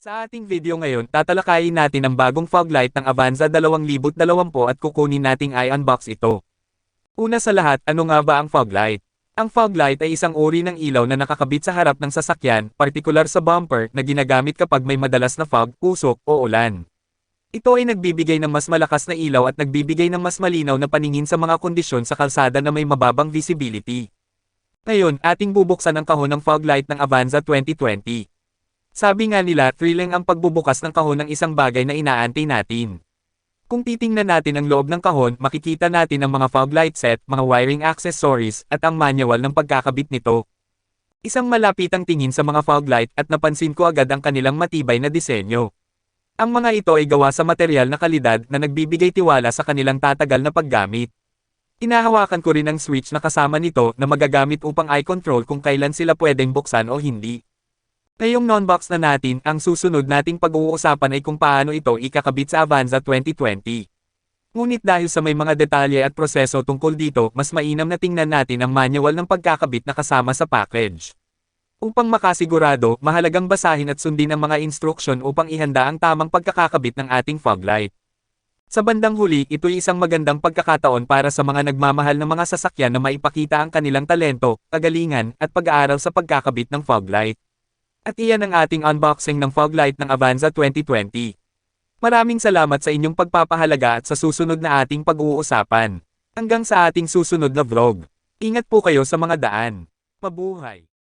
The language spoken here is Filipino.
Sa ating video ngayon, tatalakayin natin ang bagong fog light ng Avanza 2020 at kukunin nating i-unbox ito. Una sa lahat, ano nga ba ang fog light? Ang fog light ay isang uri ng ilaw na nakakabit sa harap ng sasakyan, partikular sa bumper, na ginagamit kapag may madalas na fog, usok, o ulan. Ito ay nagbibigay ng mas malakas na ilaw at nagbibigay ng mas malinaw na paningin sa mga kondisyon sa kalsada na may mababang visibility. Ngayon, ating bubuksan ang kahon ng fog light ng Avanza 2020. Sabi nga nila, thrilling ang pagbubukas ng kahon ng isang bagay na inaantay natin. Kung titingnan natin ang loob ng kahon, makikita natin ang mga fog light set, mga wiring accessories, at ang manual ng pagkakabit nito. Isang malapitang tingin sa mga fog light at napansin ko agad ang kanilang matibay na disenyo. Ang mga ito ay gawa sa material na kalidad na nagbibigay tiwala sa kanilang tatagal na paggamit. Inahawakan ko rin ang switch na kasama nito na magagamit upang eye control kung kailan sila pwedeng buksan o hindi. Ngayong non-box na natin, ang susunod nating pag-uusapan ay kung paano ito ikakabit sa Avanza 2020. Ngunit dahil sa may mga detalye at proseso tungkol dito, mas mainam na tingnan natin ang manual ng pagkakabit na kasama sa package. Upang makasigurado, mahalagang basahin at sundin ang mga instruksyon upang ihanda ang tamang pagkakakabit ng ating fog light. Sa bandang huli, ito'y isang magandang pagkakataon para sa mga nagmamahal ng mga sasakyan na maipakita ang kanilang talento, kagalingan, at pag-aaral sa pagkakabit ng fog light. At iyan ang ating unboxing ng fog light ng Avanza 2020. Maraming salamat sa inyong pagpapahalaga at sa susunod na ating pag-uusapan. Hanggang sa ating susunod na vlog. Ingat po kayo sa mga daan. Mabuhay!